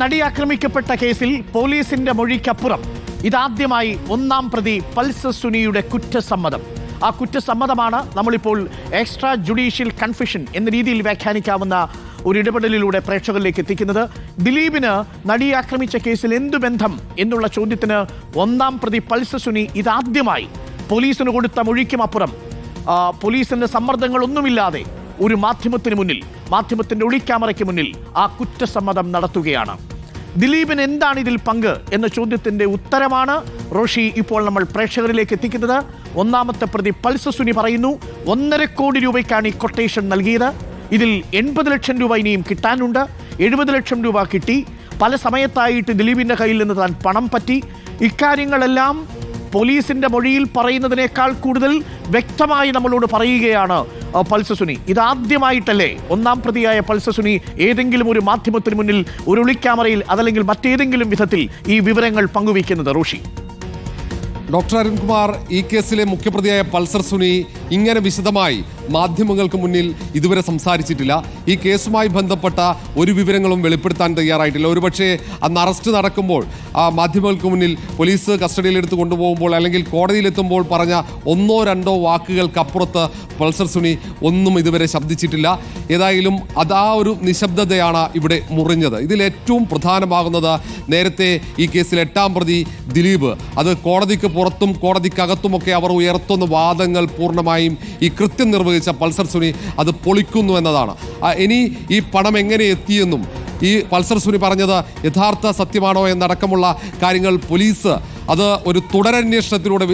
നടി ആക്രമിക്കപ്പെട്ട കേസിൽ പോലീസിന്റെ മൊഴിക്കപ്പുറം. ഇതാദ്യമായി ഒന്നാം പ്രതി പൾസ് സുനിയുടെ കുറ്റസമ്മതം. ആ കുറ്റസമ്മതമാണ് നമ്മളിപ്പോൾ എക്സ്ട്രാ ജുഡീഷ്യൽ കൺഫ്യൂഷൻ എന്ന രീതിയിൽ വ്യാഖ്യാനിക്കാവുന്ന ഒരു ഇടപെടലിലൂടെ പ്രേക്ഷകരിലേക്ക് എത്തിക്കുന്നത്. ദിലീപിന് നടി ആക്രമിച്ച കേസിൽ എന്തു ബന്ധം എന്നുള്ള ചോദ്യത്തിന് ഒന്നാം പ്രതി പൾസ സുനി ഇതാദ്യമായി പോലീസിന് കൊടുത്ത മൊഴിക്കുമപ്പുറം പോലീസിന്റെ സമ്മർദ്ദങ്ങളൊന്നുമില്ലാതെ ഒരു മാധ്യമത്തിന് മുന്നിൽ മാധ്യമത്തിന്റെ ഒളിക്യാമറയ്ക്ക് മുന്നിൽ ആ കുറ്റസമ്മതം നടത്തുകയാണ്. ദിലീപിന് എന്താണ് ഇതിൽ പങ്ക് എന്ന ചോദ്യത്തിന്റെ ഉത്തരമാണ് റോഷി ഇപ്പോൾ നമ്മൾ പ്രേക്ഷകരിലേക്ക് എത്തിക്കുന്നത്. ഒന്നാമത്തെ പ്രതി പൾസ സുനി പറയുന്നു ഒന്നര കോടി രൂപയ്ക്കാണ് ഈ കൊട്ടേഷൻ നൽകിയത്. ഇതിൽ എൺപത് ലക്ഷം രൂപ ഇനിയും കിട്ടാനുണ്ട്. എഴുപത് ലക്ഷം രൂപ കിട്ടി. പല സമയത്തായിട്ട് ദിലീപിന്റെ കയ്യിൽ നിന്ന് താൻ പണം പറ്റി. ഇക്കാര്യങ്ങളെല്ലാം പോലീസിന്റെ മൊഴിയിൽ പറയുന്നതിനേക്കാൾ കൂടുതൽ വ്യക്തമായി നമ്മളോട് പറയുകയാണ് ആ, പൾസ് സുനി ഇതാദ്യമായിട്ടല്ലേ ഒന്നാം പ്രതിയായ പൾസസുനി ഏതെങ്കിലും ഒരു മാധ്യമത്തിന് മുന്നിൽ ഒരു ഒളിക്യാമറയിൽ അതല്ലെങ്കിൽ മറ്റേതെങ്കിലും വിധത്തിൽ ഈ വിവരങ്ങൾ പങ്കുവയ്ക്കുന്നത് റോഷി. ഡോക്ടർ അരുൺകുമാർ ഈ കേസിലെ മുഖ്യപ്രതിയായ പൾസർ സുനി ഇങ്ങനെ വിശദമായി മാധ്യമങ്ങൾക്ക് മുന്നിൽ ഇതുവരെ സംസാരിച്ചിട്ടില്ല. ഈ കേസുമായി ബന്ധപ്പെട്ട ഒരു വിവരങ്ങളും വെളിപ്പെടുത്താൻ തയ്യാറായിട്ടില്ല. ഒരുപക്ഷെ അന്ന് അറസ്റ്റ് നടക്കുമ്പോൾ ആ മാധ്യമങ്ങൾക്ക് മുന്നിൽ പോലീസ് കസ്റ്റഡിയിലെടുത്ത് കൊണ്ടുപോകുമ്പോൾ അല്ലെങ്കിൽ കോടതിയിലെത്തുമ്പോൾ പറഞ്ഞ ഒന്നോ രണ്ടോ വാക്കുകൾക്കപ്പുറത്ത് പൾസർ സുനി ഒന്നും ഇതുവരെ ശബ്ദിച്ചിട്ടില്ല. ഏതായാലും അതാ ഒരു നിശബ്ദതയാണ് ഇവിടെ മുറിഞ്ഞത്. ഇതിൽ ഏറ്റവും പ്രധാനമാകുന്നത് നേരത്തെ ഈ കേസിൽ എട്ടാം പ്രതി ദിലീപ്. അത് കോടതിക്ക് പുറത്തും കോടതിക്കകത്തുമൊക്കെ അവർ ഉയർത്തുന്ന വാദങ്ങൾ പൂർണമായും ഈ കൃത്യം നിർവഹിച്ച പൾസർ സുനി അത് പൊളിക്കുന്നു എന്നതാണ്. ഇനി ഈ പണം എങ്ങനെ എത്തിയെന്നും ഈ പൾസർ സുനി പറഞ്ഞത് യഥാർത്ഥ സത്യമാണോ എന്നടക്കമുള്ള കാര്യങ്ങൾ പോലീസ് അത് ഒരു തുടരന്വേഷണത്തിലൂടെ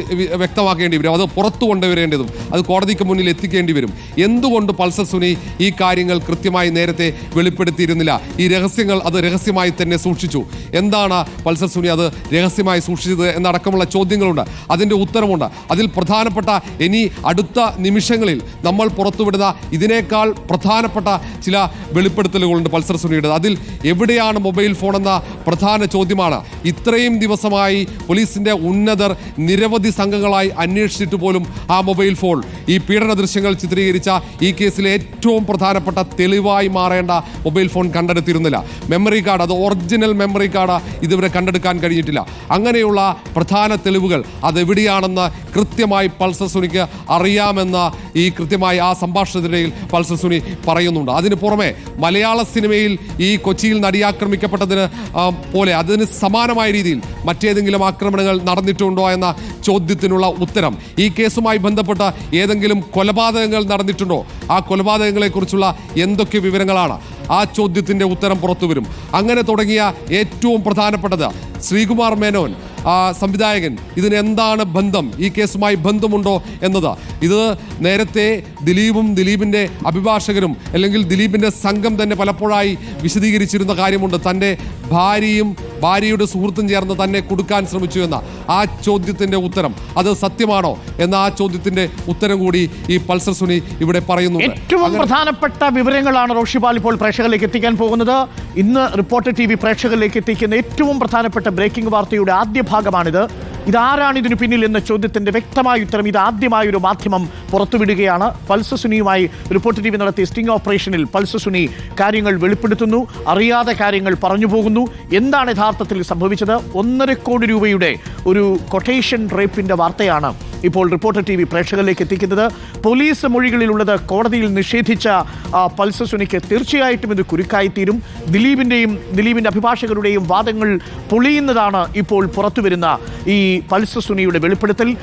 വ്യക്തമാക്കേണ്ടി വരും. അത് പുറത്തു കൊണ്ടുവരേണ്ടതും അത് കോടതിക്ക് മുന്നിൽ എത്തിക്കേണ്ടി വരും. എന്തുകൊണ്ട് പൾസർ സുനി ഈ കാര്യങ്ങൾ കൃത്യമായി നേരത്തെ വെളിപ്പെടുത്തിയിരുന്നില്ല? ഈ രഹസ്യങ്ങൾ അത് രഹസ്യമായി തന്നെ സൂക്ഷിച്ചു. എന്താണ് പൾസർ സുനി അത് രഹസ്യമായി സൂക്ഷിച്ചത് എന്നടക്കമുള്ള ചോദ്യങ്ങളുണ്ട്. അതിന്റെ ഉത്തരമുണ്ട് അതിൽ പ്രധാനപ്പെട്ട ഇനി അടുത്ത നിമിഷങ്ങളിൽ നമ്മൾ പുറത്തുവിടുന്ന ഇതിനേക്കാൾ പ്രധാനപ്പെട്ട ചില വെളിപ്പെടുത്തലുകളുണ്ട് പൾസർ സുനിയുടെ. അതിൽ എവിടെയാണ് മൊബൈൽ ഫോൺ എന്ന പ്രധാന ചോദ്യമാണ്. ഇത്രയും ദിവസമായി പോലീസിന്റെ ഉന്നതർ നിരവധി സംഘങ്ങളായി അന്വേഷിച്ചിട്ട് പോലും ആ മൊബൈൽ ഫോൺ. ഈ പീഡന ദൃശ്യങ്ങൾ ചിത്രീകരിച്ച ഈ കേസിലെ ഏറ്റവും പ്രധാനപ്പെട്ട തെളിവായി മാറേണ്ട മൊബൈൽ ഫോൺ കണ്ടെടുത്തിരുന്നില്ല. മെമ്മറി കാർഡ് അത് ഒറിജിനൽ മെമ്മറി കാർഡ് ഇതുവരെ കണ്ടെടുക്കാൻ കഴിഞ്ഞിട്ടില്ല. അങ്ങനെയുള്ള പ്രധാന തെളിവുകൾ അതെവിടെയാണെന്ന് കൃത്യമായി പൾസർ സുനിക്ക് അറിയാമെന്ന് ഈ കൃത്യമായി ആ സംഭാഷണത്തിനിടയിൽ പൾസർ സുനി പറയുന്നുണ്ട്. അതിന് പുറമെ മലയാള സിനിമയിൽ ഈ കൊച്ചിയിൽ നടിയാക്രമിക്കപ്പെട്ടതിന് പോലെ അതിന് സമാനമായ രീതിയിൽ മറ്റേതെങ്കിലും ആക്രമണങ്ങൾ നടന്നിട്ടുണ്ടോ എന്ന ചോദ്യത്തിനുള്ള ഉത്തരം. ഈ കേസുമായി ബന്ധപ്പെട്ട ഏതെങ്കിലും കൊലപാതകങ്ങൾ നടന്നിട്ടുണ്ടോ? ആ കൊലപാതകങ്ങളെക്കുറിച്ചുള്ള എന്തൊക്കെ വിവരങ്ങളാണ്? ആ ചോദ്യത്തിന്റെ ഉത്തരം പുറത്തു വരും അങ്ങനെ തുടങ്ങിയ ഏറ്റവും പ്രധാനപ്പെട്ടത് ശ്രീകുമാർ മേനോൻ സംവിധായകൻ ഇതിന് എന്താണ് ബന്ധം? ഈ കേസുമായി ബന്ധമുണ്ടോ എന്നത്. ഇത് നേരത്തെ ദിലീപും ദിലീപിന്റെ അഭിഭാഷകരും അല്ലെങ്കിൽ ദിലീപിന്റെ സംഘം തന്നെ പലപ്പോഴായി വിശദീകരിച്ചിരുന്ന കാര്യമുണ്ട്. തന്റെ ഭാര്യയും ഭാര്യയുടെ സുഹൃത്തും ചേർന്ന് തന്നെ കൊടുക്കാൻ ശ്രമിച്ചു എന്ന ആ ചോദ്യത്തിന്റെ ഉത്തരം. അത് സത്യമാണോ? എന്ന ആ ചോദ്യത്തിന്റെ ഉത്തരം കൂടി ഈ പൾസർ സുനി ഇവിടെ പറയുന്നു ഏറ്റവും പ്രധാനപ്പെട്ട വിവരങ്ങളാണ് റോഷിപാൽ ഇപ്പോൾ പ്രേക്ഷകരിലേക്ക് എത്തിക്കാൻ പോകുന്നത്. ഇന്ന് റിപ്പോർട്ടർ ടി വി പ്രേക്ഷകരിലേക്ക് എത്തിക്കുന്ന ഏറ്റവും പ്രധാനപ്പെട്ട ബ്രേക്കിംഗ് വാർത്തയുടെ ആദ്യ ഭാഗമാണിത്. ഇതാരാണ് ഇതിനു പിന്നിൽ എന്ന ചോദ്യത്തിന്റെ വ്യക്തമായ ഉത്തരം? ഇത് ആദ്യമായി ഒരു മാധ്യമം പുറത്തുവിടുകയാണ്. പൾസ് സുനിയുമായി റിപ്പോർട്ട് ടി വി നടത്തിയ സ്റ്റിംഗ് ഓപ്പറേഷനിൽ പൾസ് സുനി കാര്യങ്ങൾ വെളിപ്പെടുത്തുന്നു അറിയാതെ കാര്യങ്ങൾ പറഞ്ഞു പോകുന്നു എന്താണ് യഥാർത്ഥത്തിൽ സംഭവിച്ചത്? ഒന്നര കോടി രൂപയുടെ ഒരു കൊട്ടേഷൻ റേപ്പിന്റെ വാർത്തയാണ് ഇപ്പോൾ റിപ്പോർട്ടർ ടി വി പ്രേക്ഷകരിലേക്ക് എത്തിക്കുന്നത്. പോലീസ് മൊഴികളിലുള്ളത് കോടതിയിൽ നിഷേധിച്ച ആ, പൾസ് സുനിക്ക് തീർച്ചയായിട്ടും ഇത് കുരുക്കായിത്തീരും. ദിലീപിന്റെയും ദിലീപിന്റെ അഭിഭാഷകരുടെയും വാദങ്ങൾ പൊളിയുന്നതാണ് ഇപ്പോൾ പുറത്തുവരുന്ന ഈ പൾസസുനിയുടെ വെളിപ്പെടുത്തൽ.